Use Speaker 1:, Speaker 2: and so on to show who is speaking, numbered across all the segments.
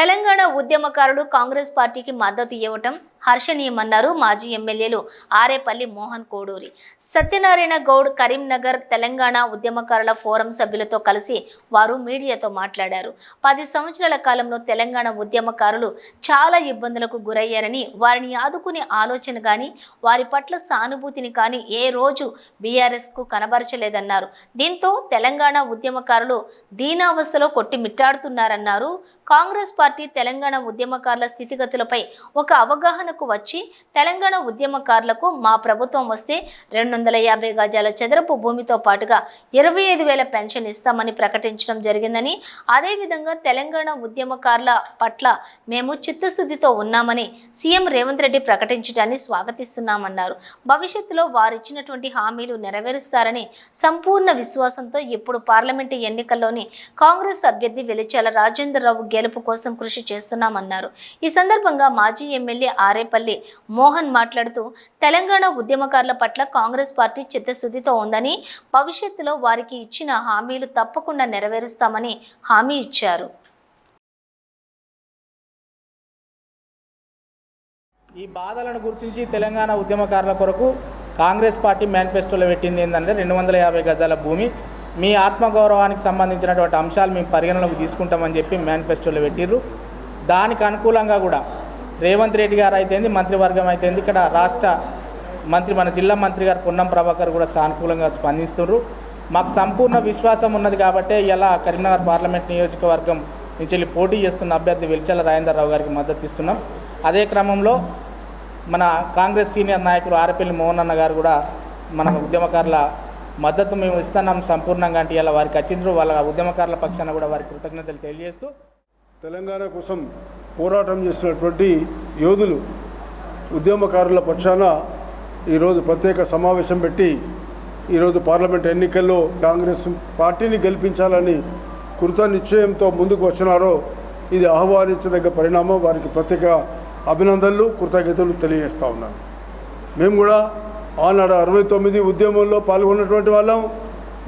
Speaker 1: తెలంగాణ ఉద్యమకారులు కాంగ్రెస్ పార్టీకి మద్దతు ఇవ్వటం హర్షణీయమన్నారు మాజీ ఎమ్మెల్యేలు ఆరేపల్లి మోహన్ కోడూరి. సత్యనారాయణ గౌడ్ కరీంనగర్ తెలంగాణ ఉద్యమకారుల ఫోరం సభ్యులతో కలిసి వారు మీడియాతో మాట్లాడారు. పది సంవత్సరాల కాలంలో తెలంగాణ ఉద్యమకారులు చాలా ఇబ్బందులకు గురయ్యారని వారిని ఆదుకునే ఆలోచన కానీ వారి పట్ల సానుభూతిని కానీ ఏ రోజు బీఆర్ఎస్కు కనబరచలేదన్నారు. దీంతో తెలంగాణ ఉద్యమకారులు దీనావస్థలో కొట్టిమిట్టాడుతున్నారన్నారు కాంగ్రెస్ పార్టీ పార్టీ తెలంగాణ ఉద్యమకారుల స్థితిగతులపై ఒక అవగాహనకు వచ్చి తెలంగాణ ఉద్యమకారులకు మా ప్రభుత్వం వస్తే రెండు వందల యాభై గజాల చదరపు భూమితో పాటుగా ఇరవై ఐదు వేల పెన్షన్ ఇస్తామని ప్రకటించడం జరిగిందని అదేవిధంగా తెలంగాణ ఉద్యమకారుల పట్ల మేము చిత్తశుద్ధితో ఉన్నామని సీఎం రేవంత్ రెడ్డి ప్రకటించడాన్ని స్వాగతిస్తున్నామన్నారు. భవిష్యత్తులో వారిచ్చినటువంటి హామీలు నెరవేరుస్తారని సంపూర్ణ విశ్వాసంతో ఇప్పుడు పార్లమెంటు ఎన్నికల్లోని కాంగ్రెస్ అభ్యర్థి వెలిచాల రాజేంద్రరావు గెలుపు కోసం కృషి చేస్తున్నామన్నారు. ఈ సందర్భంగా మాజీ ఎమ్మెల్యే ఆరేపల్లి మోహన్ మాట్లాడుతూ తెలంగాణ ఉద్యమకారుల పట్ల కాంగ్రెస్ పార్టీ చిత్తశుద్ధితో ఉందని భవిష్యత్తులో వారికి ఇచ్చిన హామీలు తప్పకుండా నెరవేరుస్తామని హామీ ఇచ్చారు.
Speaker 2: ఈ బాధలను గుర్తించి తెలంగాణ ఉద్యమకారుల కొరకు కాంగ్రెస్ పార్టీ మేనిఫెస్టోలో పెట్టింది ఏంటంటే రెండు వందల యాభై గజాల భూమి మీ ఆత్మగౌరవానికి సంబంధించినటువంటి అంశాలు మేము పరిగణలోకి తీసుకుంటామని చెప్పి మేనిఫెస్టోలో పెట్టిర్రు. దానికి అనుకూలంగా కూడా రేవంత్ రెడ్డి గారు అయితేంది మంత్రివర్గం అయితేంది ఇక్కడ రాష్ట్ర మంత్రి మన జిల్లా మంత్రి గారు పొన్నం ప్రభాకర్ కూడా సానుకూలంగా స్పందిస్తున్నారు మాకు సంపూర్ణ విశ్వాసం ఉన్నది కాబట్టే ఇలా కరీంనగర్ పార్లమెంట్ నియోజకవర్గం నుంచి వెళ్ళి పోటీ చేస్తున్న అభ్యర్థి వెలిచల రాజేంద్రరావు గారికి మద్దతు ఇస్తున్నాం. అదే క్రమంలో మన కాంగ్రెస్ సీనియర్ నాయకులు ఆరపల్లి మోహన్ అన్న గారు కూడా మన ఉద్యమకారుల మద్దతు మేము ఇస్తున్నాం సంపూర్ణంగా అంటే ఇలా వారికి వచ్చిండ్రు వాళ్ళ ఉద్యమకారుల పక్షాన కూడా వారి కృతజ్ఞతలు తెలియజేస్తూ.
Speaker 3: తెలంగాణ కోసం పోరాటం చేసినటువంటి యోధులు ఉద్యమకారుల పక్షాన ఈరోజు ప్రత్యేక సమావేశం పెట్టి ఈరోజు పార్లమెంట్ ఎన్నికల్లో కాంగ్రెస్ పార్టీని గెలిపించాలని కృత నిశ్చయంతో ముందుకు వచ్చినారో ఇది ఆహ్వానించదగ్గ పరిణామం. వారికి ప్రత్యేక అభినందనలు కృతజ్ఞతలు తెలియజేస్తూ ఉన్నాను. మేము కూడా ఆనాడు అరవై తొమ్మిది ఉద్యమంలో పాల్గొన్నటువంటి వాళ్ళం.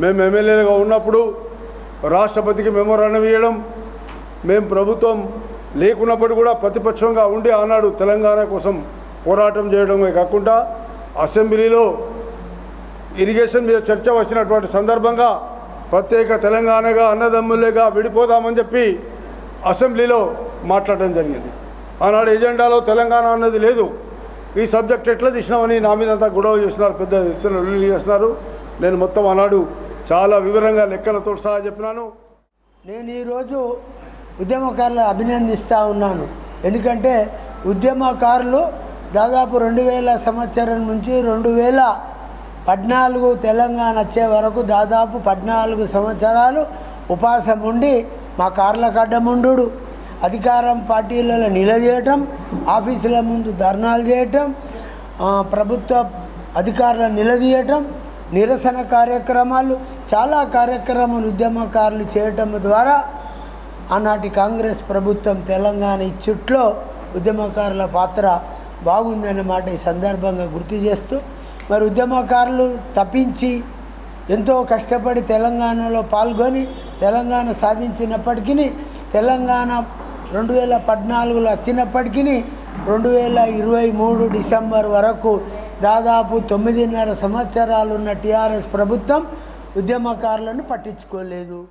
Speaker 3: మేము ఎమ్మెల్యేలుగా ఉన్నప్పుడు రాష్ట్రపతికి మెమోరాండం ఇవ్వడం మేము ప్రభుత్వం లేకున్నప్పుడు కూడా ప్రతిపక్షంగా ఉండి ఆనాడు తెలంగాణ కోసం పోరాటం చేయడమే కాకుండా అసెంబ్లీలో ఇరిగేషన్ మీద చర్చ వచ్చినటువంటి సందర్భంగా ప్రత్యేక తెలంగాణగా అన్నదమ్ములేగా విడిపోదామని చెప్పి అసెంబ్లీలో మాట్లాడడం జరిగింది. ఆనాడు ఎజెండాలో తెలంగాణ అన్నది లేదు. ఈ సబ్జెక్ట్ ఎట్లా తీసినామని నా మీద అంతా గొడవ చేస్తున్నారు పెద్ద వ్యక్తులు రిలీజ్ చేస్తున్నారు. నేను మొత్తం ఆనాడు చాలా వివరంగా లెక్కలతో సహా చెప్పినాను.
Speaker 4: నేను ఈరోజు ఉద్యమకారులు అభినందిస్తూ ఉన్నాను. ఎందుకంటే ఉద్యమకారులు దాదాపు రెండు వేల సంవత్సరం నుంచి రెండు వేల పద్నాలుగు తెలంగాణ వచ్చే వరకు దాదాపు పద్నాలుగు సంవత్సరాలు ఉపాసం ఉండి మా కార్ల కడ్డముండు అధికారం పార్టీలలో నిలదీయటం ఆఫీసుల ముందు ధర్నాలు చేయటం ప్రభుత్వ అధికారులను నిలదీయటం నిరసన కార్యక్రమాలు చాలా కార్యక్రమాలు ఉద్యమకారులు చేయటం ద్వారా ఆనాటి కాంగ్రెస్ ప్రభుత్వం తెలంగాణ ఇచ్చుట్లో ఉద్యమకారుల పాత్ర బాగుందన్నమాట ఈ సందర్భంగా గుర్తు చేస్తూ మరి ఉద్యమకారులు తప్పించి ఎంతో కష్టపడి తెలంగాణలో పాల్గొని తెలంగాణ సాధించినప్పటికీ తెలంగాణ రెండు వేల పద్నాలుగులో వచ్చినప్పటికీ రెండు వేల ఇరవై మూడు డిసెంబర్ వరకు దాదాపు తొమ్మిదిన్నర సంవత్సరాలున్న టీఆర్ఎస్ ప్రభుత్వం ఉద్యమకారులను పట్టించుకోలేదు.